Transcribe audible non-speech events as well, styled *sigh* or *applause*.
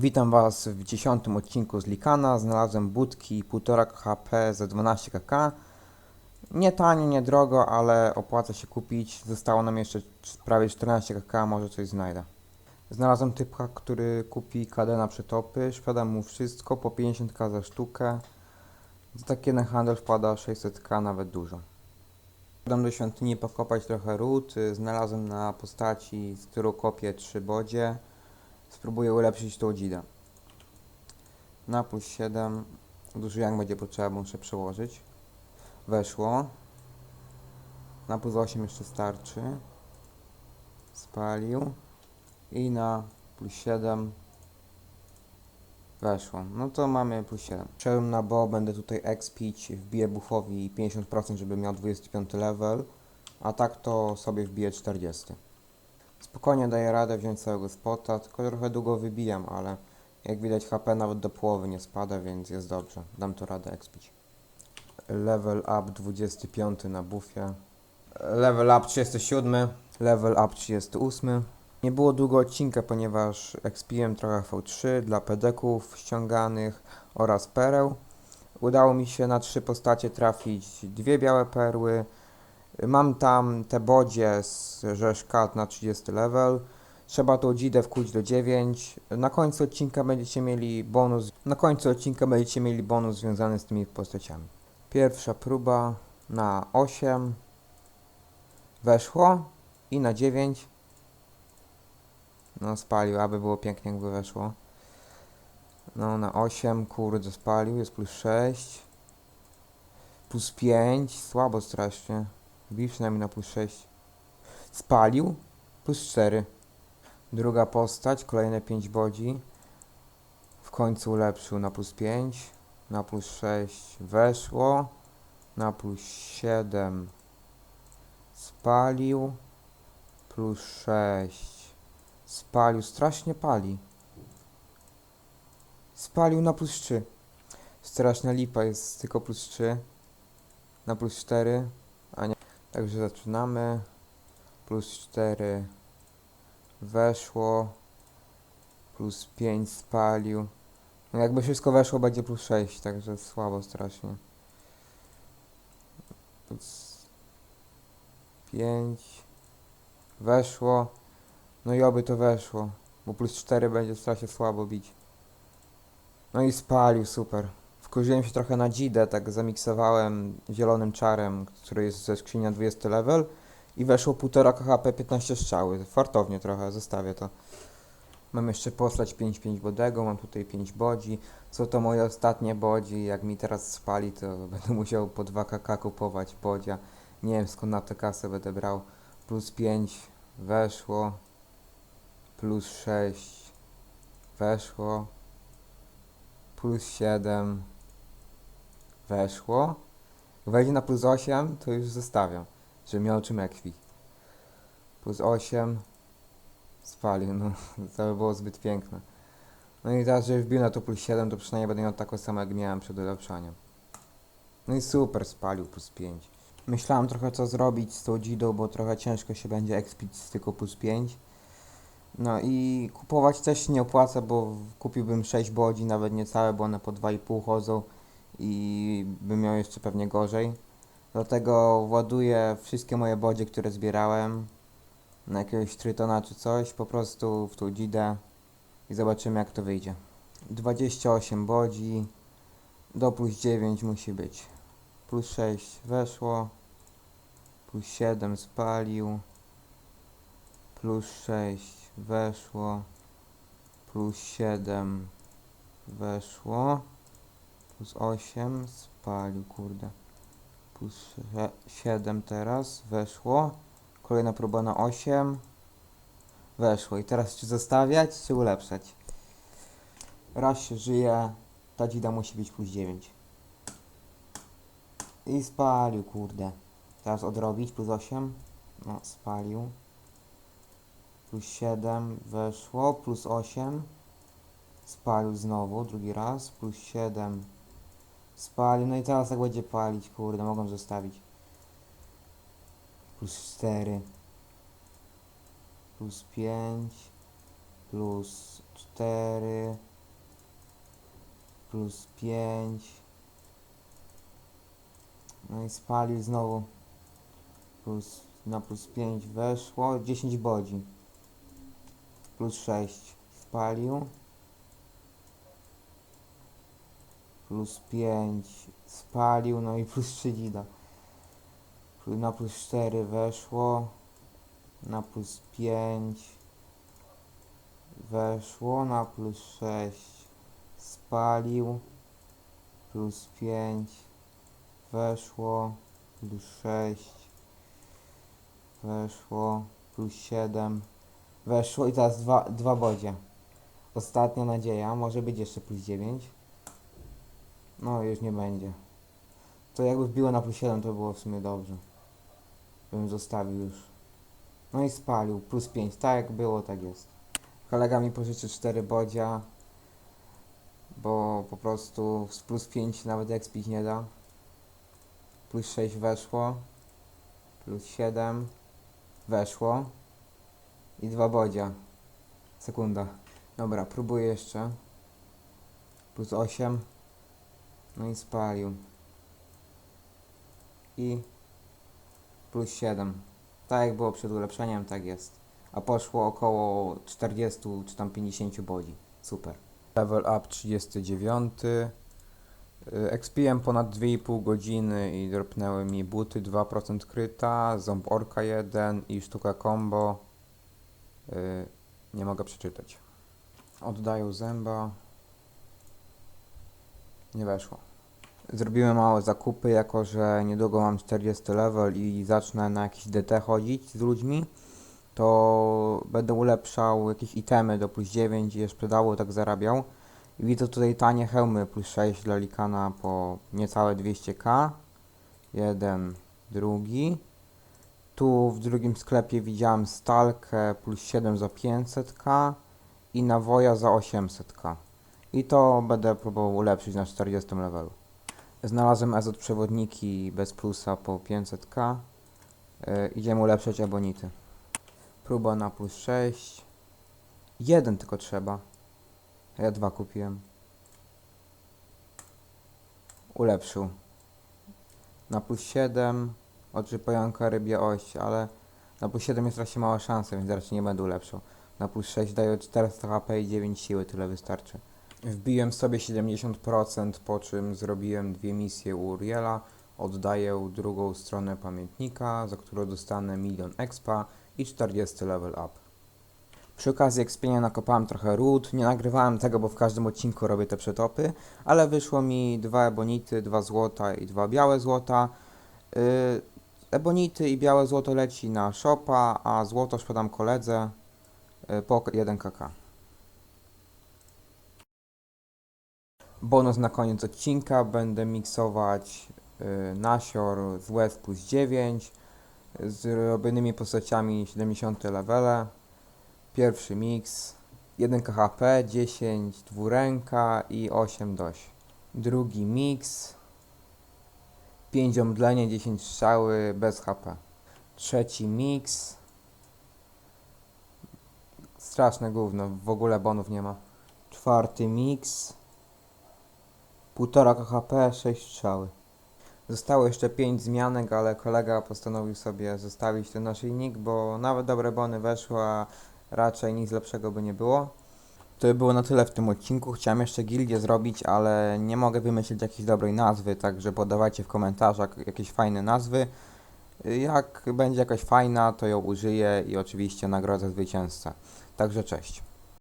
Witam Was w dziesiątym odcinku z Likana. Znalazłem budki 1,5 HP za 12 kk. Nie tanie, nie drogo, ale opłaca się kupić. Zostało nam jeszcze prawie 14 kk, może coś znajdę. Znalazłem typka, który kupi KD na przetopy. Sprzedam mu wszystko po 50k za sztukę. Za taki jeden handel wpada 600k, nawet dużo. Dam do świątyni pokopać trochę ród. Znalazłem na postaci, z którą kopię 3 bodzie. Spróbuję ulepszyć tą dzidę. Na plus 7. Duży jak będzie potrzeba, muszę przełożyć. Weszło. Na plus 8 jeszcze starczy. Spalił. I na plus 7. Weszło. No to mamy plus 7. Przełem na bo, będę tutaj expić, wbiję buffowi 50%, żeby miał 25 level. A tak to sobie wbiję 40. Spokojnie daję radę wziąć całego spota, tylko trochę długo wybijam, ale jak widać HP nawet do połowy nie spada, więc jest dobrze. Dam to radę expić. Level up 25 na buffie. Level up 37, level up 38. Nie było długo odcinka, ponieważ expiłem trochę V3 dla pedeków ściąganych oraz pereł. Udało mi się na trzy postacie trafić dwie białe perły, Mam tam te bodzie z Rzeszkat na 30 level. Trzeba tą dzidę wkuć do 9. Na końcu odcinka będziecie mieli bonus. Na końcu odcinka będziecie mieli bonus związany z tymi postaciami. Pierwsza próba na 8. Weszło i na 9. No spalił, aby było pięknie jakby weszło. No na 8, kurde spalił, jest plus 6. Plus 5, słabo strasznie. Wbił przynajmniej na plus 6. Spalił. Plus 4. Druga postać, kolejne 5 bodzi. W końcu ulepszył na plus 5. Na plus 6 weszło. Na plus 7 spalił. Plus 6 spalił. Strasznie pali. Spalił na plus 3. Straszna lipa jest tylko plus 3. Na plus 4. Także zaczynamy. Plus 4 weszło. Plus 5 spalił. No jakby wszystko weszło, będzie plus 6, także słabo strasznie. Plus 5 weszło. No i oby to weszło, bo plus 4 będzie strasznie słabo bić. No i spalił, super. Wkurzyłem się trochę na dzidę, tak zamiksowałem zielonym czarem, który jest ze skrzyni na 20 level i weszło 1,5 KHP 15 strzały. Fartownie trochę, zostawię to. Mam jeszcze postać 5-5 bodego, mam tutaj 5 bodzi. Są to moje ostatnie bodzi, jak mi teraz spali, to *laughs* będę musiał po 2 kk kupować bodzia. Nie wiem skąd na tę kasę będę brał. Plus 5 weszło. Plus 6 weszło. Plus 7 weszło. Jak wejdzie na plus 8, to już zostawiam, żeby miał czym ekwić. Plus 8 spalił, no *laughs* to by było zbyt piękne. No i teraz, że wbił na to plus 7, to przynajmniej będę miał taką samą jak miałem przed ulepszaniem. No i super, spalił plus 5. Myślałem trochę co zrobić z tą dzidą, bo trochę ciężko się będzie expić z tylko plus 5. No i kupować też nie opłaca, bo kupiłbym 6 bodzi, nawet nie całe, bo one po 2,5 chodzą i bym miał jeszcze pewnie gorzej. Dlatego ładuję wszystkie moje bodzie, które zbierałem na jakiegoś trytona czy coś, po prostu w tą dzidę i zobaczymy jak to wyjdzie. 28 bodzi, do plus 9 musi być. Plus 6 weszło, plus 7 spalił, plus 6 weszło, plus 7 weszło, plus 8 spalił, kurde, plus 7 teraz weszło, kolejna próba na 8 weszło. I teraz czy zostawiać, czy ulepszać? Raz się żyje, ta dzida musi być plus 9 i spalił, kurde, teraz odrobić, plus 8 no spalił. Plus 7 weszło, plus 8 spalił znowu, drugi raz, plus 7 spalił, no i teraz jak będzie palić, kurde, mogą zostawić plus 4 plus 5 plus 4 plus 5. No i spalił znowu. Plus, na plus 5 weszło. 10 bodzi. Plus 6 spalił. Plus 5 spalił. No i plus 3 dzida. Plu- Na plus 4 weszło. Na plus 5 weszło. Na plus 6 spalił. Plus 5 weszło. Plus 6 weszło. Plus 7 weszło. I teraz dwa, dwa bodzie. Ostatnia nadzieja. Może być jeszcze plus 9. No już nie będzie. To jakby wbiło na plus 7 to było w sumie dobrze. Bym zostawił już. No i spalił. Plus 5. Tak jak było, tak jest. Kolega mi pożyczy 4 bodzia. Bo po prostu z plus 5 nawet expić nie da. Plus 6 weszło. Plus 7 weszło. I dwa bodzia. Sekunda. Dobra, próbuję jeszcze. Plus 8. No i spalił. I plus 7. Tak jak było przed ulepszeniem, tak jest. A poszło około 40 czy tam 50 bodzi. Super. Level up 39. Y, Expiłem ponad 2,5 godziny i dropnęły mi buty 2% kryta, ząb orka 1 i sztuka combo. Y, Nie mogę przeczytać. Oddaję zęba. Nie weszło. Zrobiłem małe zakupy, jako że niedługo mam 40 level i zacznę na jakiś DT chodzić z ludźmi, to będę ulepszał jakieś itemy do plus 9 i je sprzedawał, tak zarabiał. I widzę tutaj tanie hełmy plus 6 dla Likana po niecałe 200k. Jeden, drugi. Tu w drugim sklepie widziałem stalkę plus 7 za 500k i nawoja za 800k. I to będę próbował ulepszyć na 40 levelu. Znalazłem azot przewodniki bez plusa po 500k. Yy, idziemy ulepszać abonity. Próba na plus 6. Jeden tylko trzeba. Ja dwa kupiłem. Ulepszył. Na plus 7 oczy pojanka rybie oś, ale na plus 7 jest raczej mała szansa, więc raczej nie będę ulepszał. Na plus 6 daje 400 HP i 9 siły, tyle wystarczy. Wbiłem sobie 70%, po czym zrobiłem dwie misje u Uriela. Oddaję drugą stronę pamiętnika, za którą dostanę milion expa i 40 level up. Przy okazji ekspienia nakopałem trochę ród. Nie nagrywałem tego, bo w każdym odcinku robię te przetopy, ale wyszło mi dwa ebonity, dwa złota i dwa białe złota. Yy, ebonity i białe złoto leci na shopa, a złoto sprzedam koledze yy, po 1 kk. Bonus na koniec odcinka. Będę miksować y, nasior z West plus 9 z robionymi postaciami 70 levele. Pierwszy mix 1 KHP, 10 dwuręka i 8 doś. Drugi mix 5 omdlenie, 10 strzały bez HP. Trzeci mix straszne gówno, w ogóle bonów nie ma. Czwarty mix 1,5 KHP, 6 strzały. Zostało jeszcze 5 zmianek, ale kolega postanowił sobie zostawić ten naszyjnik, bo nawet dobre bony weszły, a raczej nic lepszego by nie było. To by było na tyle w tym odcinku. Chciałem jeszcze gildię zrobić, ale nie mogę wymyślić jakiejś dobrej nazwy, także podawajcie w komentarzach jakieś fajne nazwy. Jak będzie jakaś fajna, to ją użyję i oczywiście nagrodzę zwycięzcę. Także cześć.